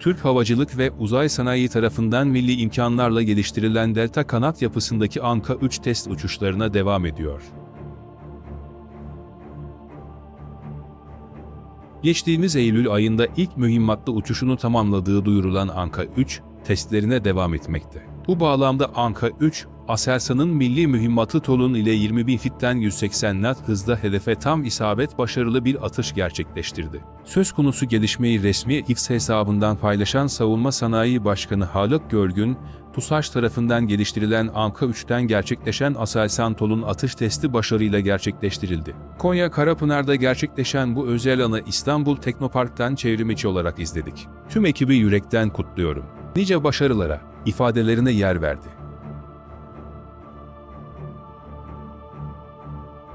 Türk Havacılık ve Uzay Sanayi tarafından milli imkanlarla geliştirilen Delta kanat yapısındaki Anka 3 test uçuşlarına devam ediyor. Geçtiğimiz Eylül ayında ilk mühimmatlı uçuşunu tamamladığı duyurulan Anka 3, testlerine devam etmekte. Bu bağlamda Anka 3, Aselsan'ın milli mühimmatı Tolun ile 20 bin fitten 180 knot hızla hedefe tam isabet başarılı bir atış gerçekleştirdi. Söz konusu gelişmeyi resmi X hesabından paylaşan Savunma Sanayi Başkanı Haluk Görgün, TUSAŞ tarafından geliştirilen Anka 3'ten gerçekleşen Aselsan Tolun atış testi başarıyla gerçekleştirildi. Konya Karapınar'da gerçekleşen bu özel anı İstanbul Teknopark'tan çevrimiçi olarak izledik. Tüm ekibi yürekten kutluyorum. Nice başarılara, ifadelerine yer verdi.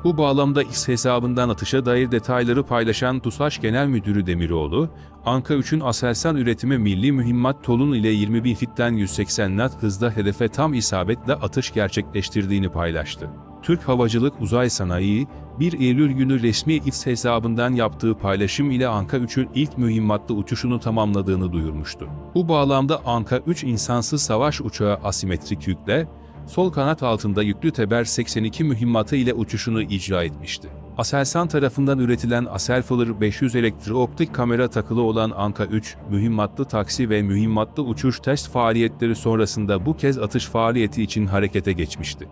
Bu bağlamda X hesabından atışa dair detayları paylaşan TUSAŞ Genel Müdürü Demiroğlu, Anka 3'ün Aselsan üretimi milli mühimmat Tolun ile 20 bin fitten 180 knot hızda hedefe tam isabetle atış gerçekleştirdiğini paylaştı. Türk Havacılık Uzay Sanayi, 1 Eylül günü resmi X hesabından yaptığı paylaşım ile Anka 3'ün ilk mühimmatlı uçuşunu tamamladığını duyurmuştu. Bu bağlamda Anka 3 insansız savaş uçağı asimetrik yükle, sol kanat altında yüklü Teber 82 mühimmatı ile uçuşunu icra etmişti. Aselsan tarafından üretilen Aselfiller 500 elektro-optik kamera takılı olan Anka 3, mühimmatlı taksi ve mühimmatlı uçuş test faaliyetleri sonrasında bu kez atış faaliyeti için harekete geçmişti.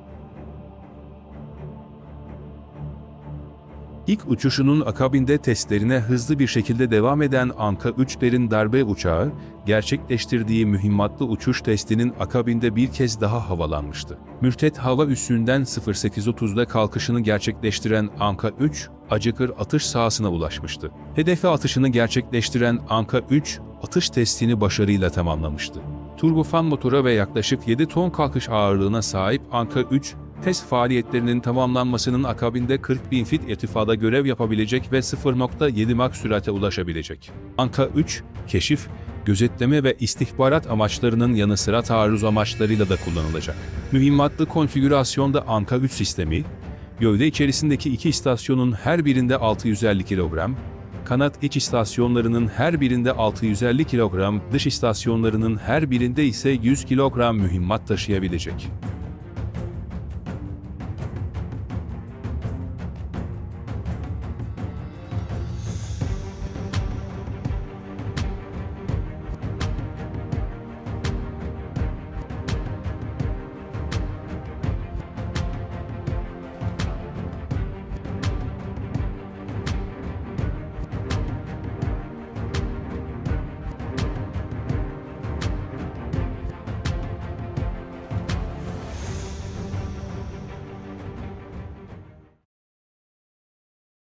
İlk uçuşunun akabinde testlerine hızlı bir şekilde devam eden Anka 3'lerin darbe uçağı, gerçekleştirdiği mühimmatlı uçuş testinin akabinde bir kez daha havalanmıştı. Mürtet hava üssünden 08.30'da kalkışını gerçekleştiren Anka 3, Acıkır atış sahasına ulaşmıştı. Hedefe atışını gerçekleştiren Anka 3, atış testini başarıyla tamamlamıştı. Turbofan motora ve yaklaşık 7 ton kalkış ağırlığına sahip Anka 3, test faaliyetlerinin tamamlanmasının akabinde 40 bin fit irtifada görev yapabilecek ve 0.7 Mach sürate ulaşabilecek. Anka 3, keşif, gözetleme ve istihbarat amaçlarının yanı sıra taarruz amaçlarıyla da kullanılacak. Mühimmatlı konfigürasyonda Anka 3 sistemi, gövde içerisindeki iki istasyonun her birinde 650 kilogram, kanat iç istasyonlarının her birinde 650 kilogram, dış istasyonlarının her birinde ise 100 kilogram mühimmat taşıyabilecek.